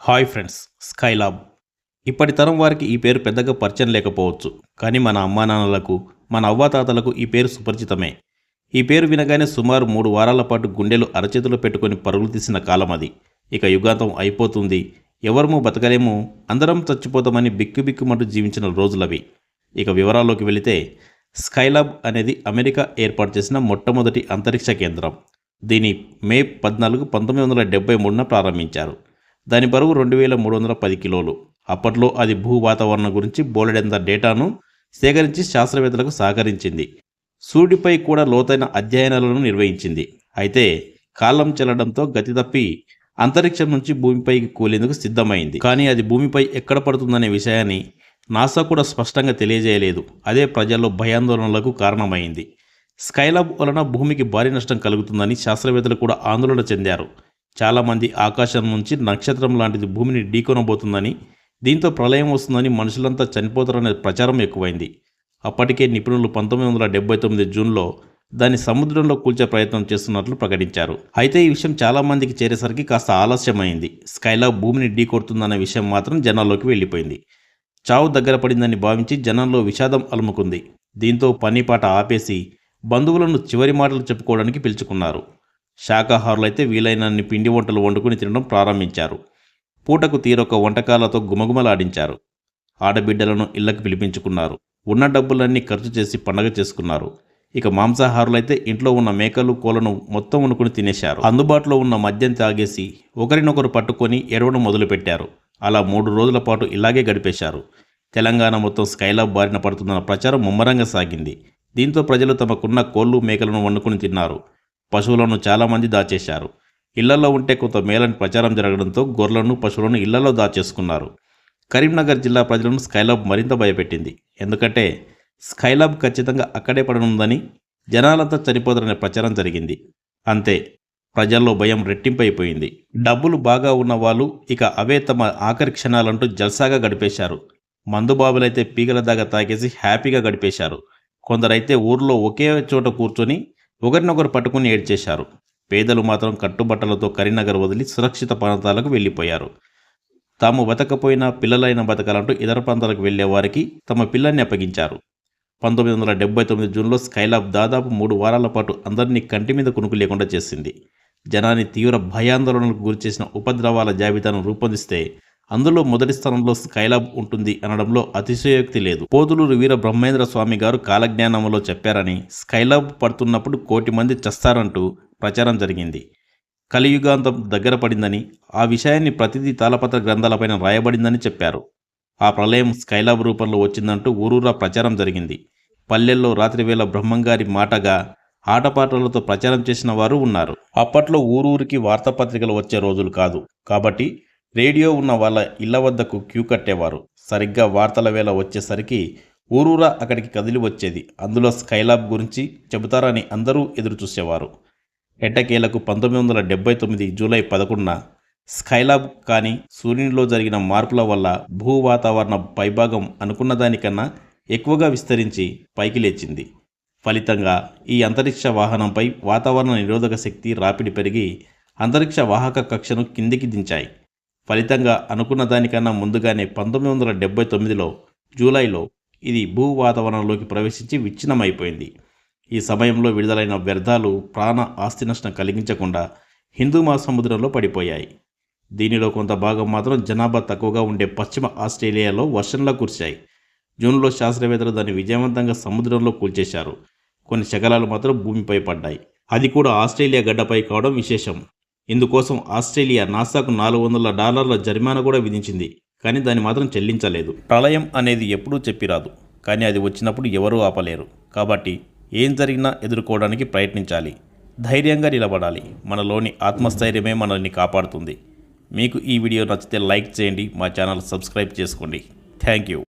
Hi friends Skylab. ఇప్పటి తరం వారికి ఈ పేరు పెద్దగా పరిచయం లేకపోవచ్చు కానీ మన అమ్మానాన్నలకు మన అవ్వాతాతలకు ఈ పేరు సుపరిచితమే. ఈ పేరు వినగానే సుమారు మూడు వారాల పాటు గుండెలు అరచేతిలో పెట్టుకొని పరుగులు తీసిన కాలం అది. ఇక యుగాంతం అయిపోతుంది ఎవరమూ బతకలేము అందరం చచ్చిపోతామని బిక్కుబిక్కుమంటూ జీవించిన రోజులవి. ఇక వివరాల్లోకి వెళితే స్కైలాబ్ అనేది అమెరికా ఏర్పాటు చేసిన మొట్టమొదటి అంతరిక్ష కేంద్రం. దీని మే పద్నాలుగు పంతొమ్మిది వందల డెబ్బై మూడున ప్రారంభించారు. దాని బరువు రెండు వేల మూడు వందల పది కిలోలు. అప్పట్లో అది భూ వాతావరణం గురించి బోలెడంత డేటాను సేకరించి శాస్త్రవేత్తలకు సహకరించింది. సూర్యుడిపై కూడా లోతైన అధ్యయనాలను నిర్వహించింది. అయితే కాలం చెల్లడంతో గతి తప్పి అంతరిక్షం నుంచి భూమిపైకి కూలేందుకు సిద్ధమైంది. కానీ అది భూమిపై ఎక్కడ పడుతుందనే విషయాన్ని నాసా కూడా స్పష్టంగా తెలియజేయలేదు. అదే ప్రజల్లో భయాందోళనలకు కారణమైంది. స్కైలాబ్ వలన భూమికి భారీ నష్టం కలుగుతుందని శాస్త్రవేత్తలు కూడా ఆందోళన చెందారు. చాలామంది ఆకాశం నుంచి నక్షత్రం లాంటిది భూమిని ఢీకొనబోతుందని దీంతో ప్రళయం వస్తుందని మనుషులంతా చనిపోతారనే ప్రచారం ఎక్కువైంది. అప్పటికే నిపుణులు పంతొమ్మిది వందల డెబ్బై తొమ్మిది జూన్లో దాన్ని సముద్రంలో కూల్చే ప్రయత్నం చేస్తున్నట్లు ప్రకటించారు. అయితే ఈ విషయం చాలామందికి చేరేసరికి కాస్త ఆలస్యమైంది. స్కైలాబ్ భూమిని ఢీకొడుతుందన్న విషయం మాత్రం జనాల్లోకి వెళ్ళిపోయింది. చావు దగ్గర పడిందని భావించి జనంలో విషాదం అలుముకుంది. దీంతో పనిపాట ఆపేసి బంధువులను చివరి మాటలు చెప్పుకోవడానికి పిలుచుకున్నారు. శాకాహారులైతే వీలైనన్ని పిండి వంటలు వండుకుని తినడం ప్రారంభించారు. పూటకు తీరొక వంటకాలతో గుమగుమలాడించారు. ఆడబిడ్డలను ఇళ్ళకు పిలిపించుకున్నారు. ఉన్న డబ్బులన్నీ ఖర్చు చేసి పండగ చేసుకున్నారు. ఇక మాంసాహారులైతే ఇంట్లో ఉన్న మేకలు కోలను మొత్తం వండుకుని తినేశారు. అందుబాటులో ఉన్న మద్యం తాగేసి ఒకరినొకరు పట్టుకొని ఎడవడం మొదలుపెట్టారు. అలా మూడు రోజుల పాటు ఇలాగే గడిపేశారు. తెలంగాణ మొత్తం స్కైలాబ్ బారిన పడుతుందన్న ప్రచారం ముమ్మరంగా సాగింది. దీంతో ప్రజలు తమకున్న కోళ్ళు మేకలను వండుకుని తిన్నారు. పశువులను చాలామంది దాచేశారు. ఇళ్ళలో ఉంటే కొంత మేలని ప్రచారం జరగడంతో గొర్రెలను పశువులను ఇళ్ళలో దాచేసుకున్నారు. కరీంనగర్ జిల్లా ప్రజలను స్కైలాబ్ మరింత భయపెట్టింది. ఎందుకంటే స్కైలాబ్ ఖచ్చితంగా అక్కడే పడనుందని జనాలంతా చనిపోతారనే ప్రచారం జరిగింది. అంతే ప్రజల్లో భయం రెట్టింపైపోయింది. డబ్బులు బాగా ఉన్న వాళ్ళు ఇక అవే తమ ఆఖరి క్షణాలంటూ జల్సాగా గడిపేశారు. మందుబాబులైతే పీగల దాకా తాగేసి హ్యాపీగా గడిపేశారు. కొందరైతే ఊర్లో ఒకే చోట కూర్చొని ఒకరినొకరు పట్టుకుని ఏడ్చేశారు. పేదలు మాత్రం కట్టుబట్టలతో కరీంనగర్ వదిలి సురక్షిత ప్రాంతాలకు వెళ్ళిపోయారు. తాము బతకపోయినా పిల్లలైన బతకాలంటూ ఇతర ప్రాంతాలకు వెళ్ళే వారికి తమ పిల్లల్ని అప్పగించారు. పంతొమ్మిది వందల డెబ్బై తొమ్మిది జూన్లో స్కైలాబ్ దాదాపు మూడు వారాల పాటు అందరినీ కంటి మీద కునుకు లేకుండా చేసింది. జనాన్ని తీవ్ర భయాందోళనలకు గురిచేసిన ఉపద్రవాల జాబితాను రూపొందిస్తే అందులో మొదటి స్థానంలో స్కైలాబ్ ఉంటుంది అనడంలో అతిశయోక్తి లేదు. పోతులూరు వీర బ్రహ్మేంద్ర స్వామి గారు కాలజ్ఞానంలో చెప్పారని స్కైలాబ్ పడుతున్నప్పుడు కోటి మంది చస్తారంటూ ప్రచారం జరిగింది. కలియుగాంతం దగ్గర పడిందని ఆ విషయాన్ని ప్రతిదీ తాళపత్ర గ్రంథాలపైన రాయబడిందని చెప్పారు. ఆ ప్రళయం స్కైలాబ్ రూపంలో వచ్చిందంటూ ఊరూరా ప్రచారం జరిగింది. పల్లెల్లో రాత్రివేళ బ్రహ్మంగారి మాటగా ఆటపాటలతో ప్రచారం చేసిన వారు ఉన్నారు. అప్పట్లో ఊరూరికి వార్తాపత్రికలు వచ్చే రోజులు కాదు. కాబట్టి రేడియో ఉన్న వాళ్ళ ఇళ్ళ వద్దకు క్యూ కట్టేవారు. సరిగ్గా వార్తల వేళ వచ్చేసరికి ఊరూరా అక్కడికి కదిలి వచ్చేది. అందులో స్కైలాబ్ గురించి చెబుతారని అందరూ ఎదురు చూసేవారు ఎట్టకేలకు పంతొమ్మిది వందల డెబ్బై తొమ్మిది జూలై పదకొండున స్కైలాబ్ కానీ సూర్యునిలో జరిగిన మార్పుల వల్ల భూ వాతావరణ పైభాగం అనుకున్న దానికన్నా ఎక్కువగా విస్తరించి పైకి లేచింది. ఫలితంగా ఈ అంతరిక్ష వాహనంపై వాతావరణ నిరోధక శక్తి రాపిడి పెరిగి అంతరిక్ష వాహక కక్షను కిందికి దించాయి. ఫలితంగా అనుకున్న దానికన్నా ముందుగానే పంతొమ్మిది వందల డెబ్బై తొమ్మిదిలో జూలైలో ఇది భూ వాతావరణంలోకి ప్రవేశించి విచ్ఛిన్నమైపోయింది. ఈ సమయంలో విడుదలైన వ్యర్థాలు ప్రాణ ఆస్తి నష్టం కలిగించకుండా హిందూ మహాసముద్రంలో పడిపోయాయి. దీనిలో కొంత భాగం మాత్రం జనాభా తక్కువగా ఉండే పశ్చిమ ఆస్ట్రేలియాలో వర్షంలా కురిశాయి. జూన్లో శాస్త్రవేత్తలు దాన్ని విజయవంతంగా సముద్రంలో కూల్చేశారు. కొన్ని శకలాలు మాత్రం భూమిపై పడ్డాయి. అది కూడా ఆస్ట్రేలియా గడ్డపై కావడం విశేషం. ఇందుకోసం ఆస్ట్రేలియా నాసాకు నాలుగు వందల డాలర్ల జరిమానా కూడా విధించింది. కానీ దాన్ని మాత్రం చెల్లించలేదు. ప్రళయం అనేది ఎప్పుడూ చెప్పిరాదు. కానీ అది వచ్చినప్పుడు ఎవరూ ఆపలేరు. కాబట్టి ఏం జరిగినా ఎదుర్కోవడానికి ప్రయత్నించాలి. ధైర్యంగా నిలబడాలి. మనలోని ఆత్మస్థైర్యమే మనల్ని కాపాడుతుంది. మీకు ఈ వీడియో నచ్చితే లైక్ చేయండి. మా ఛానల్ సబ్స్క్రైబ్ చేసుకోండి. Thank you.